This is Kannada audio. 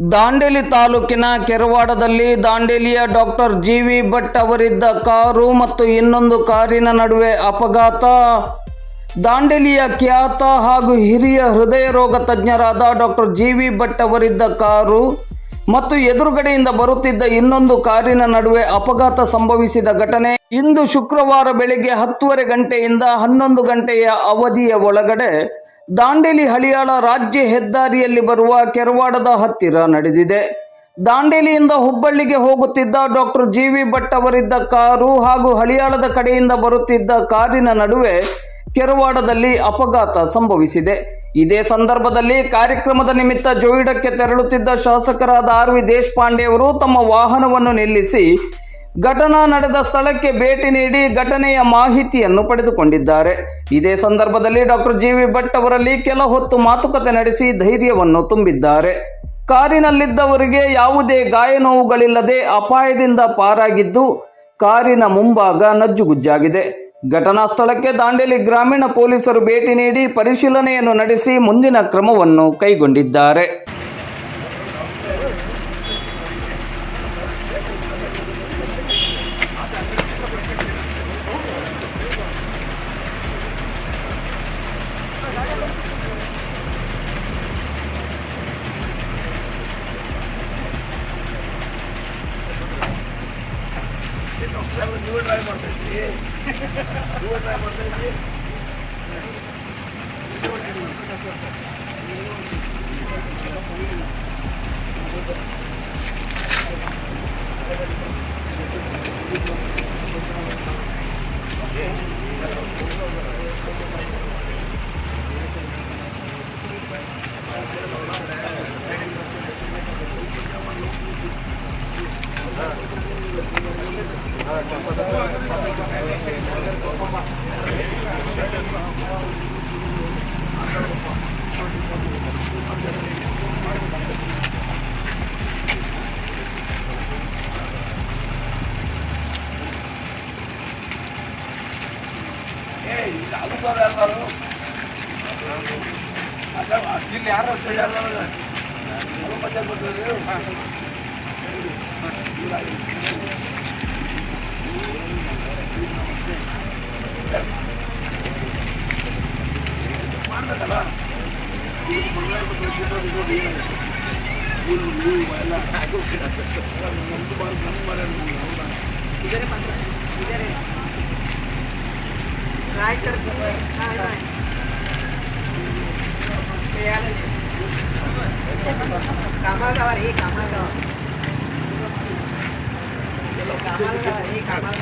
ದಾಂಡೇಲಿ ತಾಲೂಕಿನ ಕೆರವಾಡದಲ್ಲಿ ದಾಂಡೇಲಿಯ ಡಾಕ್ಟರ್ ಜಿ ವಿ ಭಟ್ ಅವರಿದ್ದ ಕಾರು ಮತ್ತು ಇನ್ನೊಂದು ಕಾರಿನ ನಡುವೆ ಅಪಘಾತ. ದಾಂಡೇಲಿಯ ಖ್ಯಾತ ಹಾಗೂ ಹಿರಿಯ ಹೃದಯ ರೋಗ ತಜ್ಞರಾದ ಡಾಕ್ಟರ್ ಜಿ ವಿ ಭಟ್ ಅವರಿದ್ದ ಕಾರು ಮತ್ತು ಎದುರುಗಡೆಯಿಂದ ಬರುತ್ತಿದ್ದ ಇನ್ನೊಂದು ಕಾರಿನ ನಡುವೆ ಅಪಘಾತ ಸಂಭವಿಸಿದ ಘಟನೆ. ಇಂದು ಶುಕ್ರವಾರ ಬೆಳಿಗ್ಗೆ ಹತ್ತುವರೆ ಗಂಟೆಯಿಂದ ಹನ್ನೊಂದು ಗಂಟೆಯ ಅವಧಿಯ ಒಳಗಡೆ ದಾಂಡೇಲಿ ಹಳಿಯಾಳ ರಾಜ್ಯ ಹೆದ್ದಾರಿಯಲ್ಲಿ ಬರುವ ಕೆರವಾಡದ ಹತ್ತಿರ ನಡೆದಿದೆ. ದಾಂಡೇಲಿಯಿಂದ ಹುಬ್ಬಳ್ಳಿಗೆ ಹೋಗುತ್ತಿದ್ದ ಡಾಕ್ಟರ್ ಜಿ ವಿ ಭಟ್ ಅವರಿದ್ದ ಕಾರು ಹಾಗೂ ಹಳಿಯಾಳದ ಕಡೆಯಿಂದ ಬರುತ್ತಿದ್ದ ಕಾರಿನ ನಡುವೆ ಕೆರವಾಡದಲ್ಲಿ ಅಪಘಾತ ಸಂಭವಿಸಿದೆ. ಇದೇ ಸಂದರ್ಭದಲ್ಲಿ ಕಾರ್ಯಕ್ರಮದ ನಿಮಿತ್ತ ಜೋಯಿಡಕ್ಕೆ ತೆರಳುತ್ತಿದ್ದ ಶಾಸಕರಾದ ಆರ್ ವಿ ದೇಶಪಾಂಡೆ ಅವರು ತಮ್ಮ ವಾಹನವನ್ನು ನಿಲ್ಲಿಸಿ ಘಟನಾ ನಡೆದ ಸ್ಥಳಕ್ಕೆ ಭೇಟಿ ನೀಡಿ ಘಟನೆಯ ಮಾಹಿತಿಯನ್ನು ಪಡೆದುಕೊಂಡಿದ್ದಾರೆ. ಇದೇ ಸಂದರ್ಭದಲ್ಲಿ ಡಾಕ್ಟರ್ ಜಿ ವಿ ಭಟ್ ಅವರಲ್ಲಿ ಕೆಲ ಹೊತ್ತು ಮಾತುಕತೆ ನಡೆಸಿ ಧೈರ್ಯವನ್ನು ತುಂಬಿದ್ದಾರೆ. ಕಾರಿನಲ್ಲಿದ್ದವರಿಗೆ ಯಾವುದೇ ಗಾಯ ನೋವುಗಳಿಲ್ಲದೆ ಅಪಾಯದಿಂದ ಪಾರಾಗಿದ್ದು, ಕಾರಿನ ಮುಂಭಾಗ ನಜ್ಜುಗುಜ್ಜಾಗಿದೆ. ಘಟನಾ ಸ್ಥಳಕ್ಕೆ ದಾಂಡೇಲಿ ಗ್ರಾಮೀಣ ಪೊಲೀಸರು ಭೇಟಿ ನೀಡಿ ಪರಿಶೀಲನೆಯನ್ನು ನಡೆಸಿ ಮುಂದಿನ ಕ್ರಮವನ್ನು ಕೈಗೊಂಡಿದ್ದಾರೆ. ನೀವು ಟ್ರೈ ಮಾಡ್ತಿದ್ರಿ ನೀವು ಟ್ರೈ ಮಾಡ್ತಿದ್ರಿ Thank you. ಇಲ್ಲಿ ಯಾರೋ ಸೈಡ್ ಎಲ್ಲ कामाला जावा रे कामाला जावा ಕಾಮ